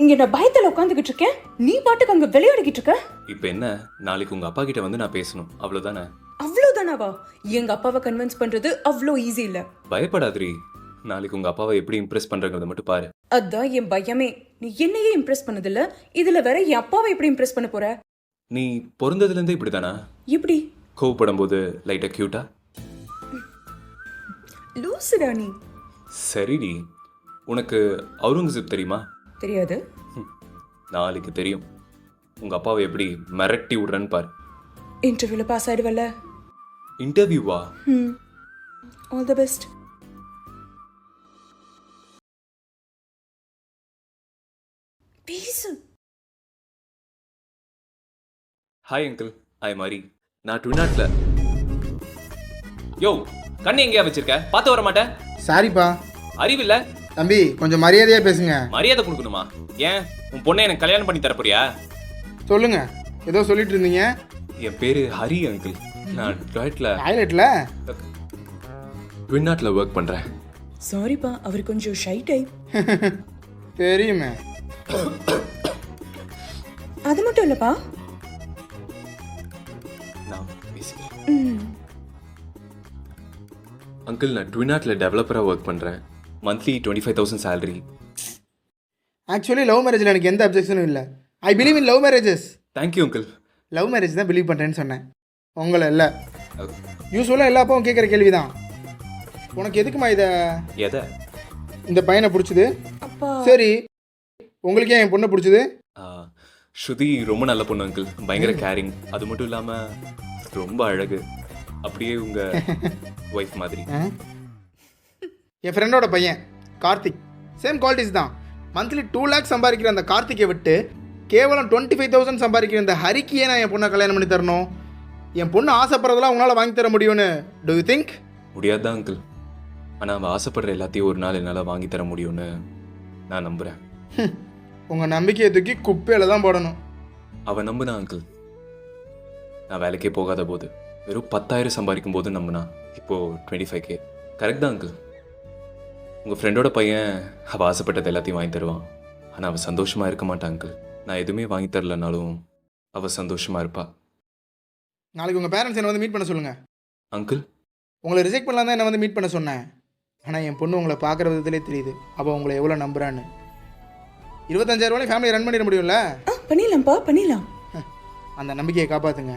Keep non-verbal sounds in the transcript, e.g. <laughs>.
இங்க நான் பயத்துல உட்காந்துக்கிட்டு இருக்கேன். நீ பாட்டுக்கு அங்க விளையாடிக்கிட்டு இருக்க? இப்போ என்ன? நாளைக்கு உங்க அப்பா கிட்ட வந்து நான் பேசணும். அவ்வளவுதானே? அவ்வளவுதானாவா? எங்க அப்பாவை கன்வின்ஸ் பண்றது அவ்வளோ ஈஸி இல்ல. பயப்படாதீ நாளைக்கு உங்க அப்பாவை எப்படி இம்ப்ரெஸ் பண்றங்கிறத மட்டும் பாரு. அதான் என் பயமே. நீ என்னையே இம்ப்ரெஸ் பண்ணதில்ல. இதுல வேற என் அப்பாவை எப்படி இம்ப்ரெஸ் பண்ண போற? நீ பிறந்ததுல இருந்தே இப்படிதானா எப்படி? கோவப்படும் போது லைட்டா கியூட்டா லூசுடா நீ. சரிடி. உனக்கு அவுரங்கசீப் தெரியுமா? தெரியாது. நாளைக்கு தெரியும். உங்க அப்பாவை எப்படி மிரட்டி விடுறேன்னு பாரு. இன்டர்வியூல பாஸ் ஆயிடுவல்ல? இன்டர்வியூவா ஆல் தி பெஸ்ட் பேசு. ஹாய் அங்கிள் ஹாய் மாரி நான் ட்வினாட்ல யோ கண்ணு எங்கேயா வச்சிருக்க? பார்த்து வர மாட்டேன். சாரிப்பா அறிவில்ல? தம்பி கொஞ்சம் மரியாதையாக பேசுங்க. மரியாதை கொடுக்கணுமா? ஏன்? உன் பொண்ணை எனக்கு கல்யாணம் பண்ணி தர போறியா சொல்லுங்க. ஏதோ சொல்லிட்டு இருந்தீங்க. என் பேரு ஹரி அங்கிள் நான் டாய்லெட்ல டாய்லெட்டில் ட்வினாட்ல ஒர்க் பண்றேன். சாரிப்பா அவர் கொஞ்சம் ஷை டைப் <laughs> தெரியுமே. அது மட்டும் இல்லப்பா. நான் பேசிக்கிறேன். ம். அங்கிள் நான் ட்வினாட்ல டெவலப்பராக ஒர்க் பண்றேன். Monthly twenty five thousand salary actually love மேரேஜில் எனக்கு எந்த அப்ஜெக்ஷனும் இல்லை. I believe in love marriages thank you uncle love marriage தான் பிலீவ் பண்ணுறேன்னு சொன்னேன். உங்களை இல்லை. யூஸ்வலாக எல்லா அப்பாவும் கேட்குற கேள்வி தான் உனக்கு எதுக்குமா இதை? எதை? இந்த பையனை பிடிச்சது? சரி. உங்களுக்கு ஏன் என் பொண்ணை பிடிச்சது? ஸ்ருதி ரொம்ப நல்ல பொண்ணு அங்கிள் பயங்கர கேரிங் அது மட்டும் இல்லாம ரொம்ப அழகு. அப்படியே உங்க <laughs> ஒய்ஃப் மாதிரி? என் ஃப்ரெண்டோட பையன் கார்த்திக். சேம் குவாலிட்டிஸ் தான். மந்த்லி டூ லேக்ஸ் சம்பாதிக்கிற அந்த கார்த்திக்கை விட்டு கேவலம் டுவெண்ட்டி ஃபைவ் தௌசண்ட் சம்பாதிக்கிற இந்த ஹரிக்கு ஏன் நான் என் பொண்ணை கல்யாணம் பண்ணி தரணும்? என் பொண்ணு ஆசைப்படுறதெல்லாம் உங்களால் வாங்கி தர முடியும்னு. டு யூ திங்க் முடியாதுதான் அங்கிள் ஆனா அவ ஆசைப்படுற எல்லாத்தையும் ஒரு நாள் என்னால வாங்கி தர முடியும்னு நான் நம்புறேன். உங்கள் நம்பிக்கையை தூக்கி குப்பையில் தான் போடணும். அவ நம்புனா அங்கிள் நான் வேலைக்கே போகாத போது வெறும் பத்தாயிரம் சம்பாதிக்கும் போது நம்புனா இப்போ டுவெண்ட்டி ஃபைவ் கே கரெக்ட் தான் அங்கிள் உங்கள் ஃப்ரெண்டோட பையன் அவள் ஆசைப்பட்டது எல்லாத்தையும் வாங்கி தருவான். ஆனால் அவள் சந்தோஷமாக இருக்க மாட்டான் அங்கிள் நான் எதுவுமே வாங்கி தரலனாலும் அவள் சந்தோஷமாக இருப்பா. நாளைக்கு உங்கள் பேரண்ட்ஸ் என்னை வந்து மீட் பண்ண சொல்லுங்கள் அங்கிள் உங்களை ரிஜெக்ட் பண்ணலாம் தான் என்னை வந்து மீட் பண்ண சொன்னேன். ஆனால் என் பொண்ணு உங்களை பார்க்குற விதத்திலே தெரியுது. அவள் உங்களை எவ்வளோ நம்புறான்னு. இருபத்தஞ்சாயிரம் ரூபாய் ஃபேமிலி ரன் பண்ணிட முடியும்ல? பண்ணிடலாம்ப்பா பண்ணிடலாம். அந்த நம்பிக்கையை காப்பாற்றுங்க